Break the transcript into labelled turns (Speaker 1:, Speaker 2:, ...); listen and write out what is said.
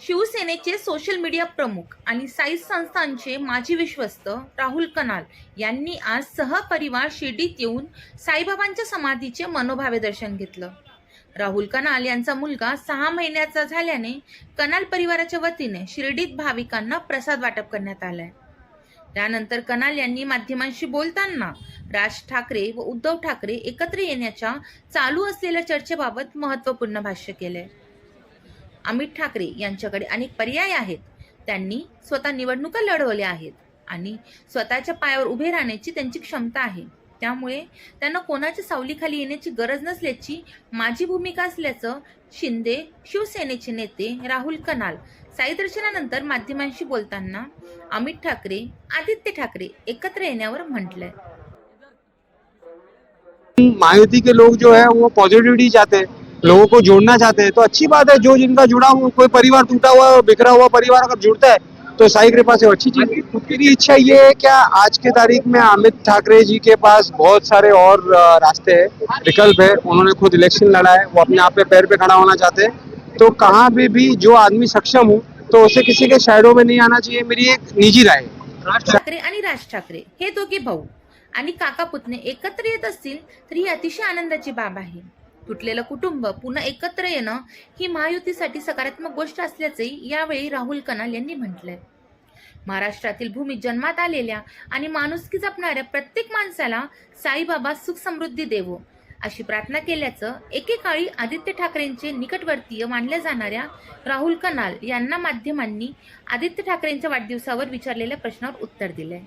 Speaker 1: शिवसेनेचे social media प्रमुख आणि साई संस्थांचे माजी विश्वस्त राहुल कनाल यांनी आज सहपरिवार शिर्डीत येऊन साईबाबांच्या समाधीचे मनोभावे दर्शन घेतलं. राहुल कनाल यांचा मुलगा सहा महिन्याचा झाल्याने कनाल परिवाराच्या वतीने शिर्डीत भाविकांना प्रसाद वाटप करण्यात आलाय. त्यानंतर कनाल यांनी माध्यमांशी बोलताना राज ठाकरे व उद्धव ठाकरे एकत्र येण्याच्या चालू असलेल्या चर्चेबाबत महत्त्वपूर्ण भाष्य केलंय. अमित ठाकरे यांच्याकडे अनेक पर्याय आहेत. त्यांनी स्वतः निवडणुका लढवल्या आहेत आणि स्वतःच्या पायावर उभे राहण्याची त्यांची क्षमता आहे. त्यामुळे त्यांना कोणाच्या सावलीखाली येण्याची गरज नसल्याची माझी भूमिका असल्याचं शिंदे शिवसेनेचे नेते राहुल कनाल साई दर्शनानंतर माध्यमांशी बोलताना अमित ठाकरे आदित्य ठाकरे एकत्र येण्यावर म्हटलंय.
Speaker 2: मायावती के लोग जो है वो पॉजिटिविटी चाहते. हैं लोगों को जोड़ना चाहते हैं। तो अच्छी बात है जो जिनका जुड़ा हुआ कोई परिवार टूटा हुआ बिखरा हुआ परिवार अगर जुड़ता है तो साई कृपा से अच्छी चीज है। लिए इच्छा ये है क्या आज के तारीख में अमित ठाकरे जी के पास बहुत सारे और रास्ते हैं विकल्प है। उन्होंने खुद इलेक्शन लड़ा है वो अपने आप पे पैर पे खड़ा होना चाहते हैं। तो कहाँ पे भी जो आदमी सक्षम हो तो उसे किसी के शैडो में नहीं आना चाहिए। मेरी एक निजी राय
Speaker 1: ठाकरे आणि राज ठाकरे हे दोघे भाऊ आणि काका पुतणे एकत्र येत असतील तर ही अतिशय आनंदाची बाब आहे. तुटलेलं कुटुंब पुन्हा एकत्र येणं ही महायुतीसाठी सकारात्मक गोष्ट असल्याचेही यावेळी राहुल कनाल यांनी म्हटलंय. महाराष्ट्रातील भूमीत जन्मात आलेल्या आणि माणुसकी जपणाऱ्या प्रत्येक माणसाला साईबाबा सुख समृद्धी देवो अशी प्रार्थना केल्याचं एकेकाळी आदित्य ठाकरेंचे निकटवर्तीय मानल्या जाणाऱ्या राहुल कनाल यांना माध्यमांनी आदित्य ठाकरेंच्या वाढदिवसावर विचारलेल्या प्रश्नावर उत्तर दिलंय.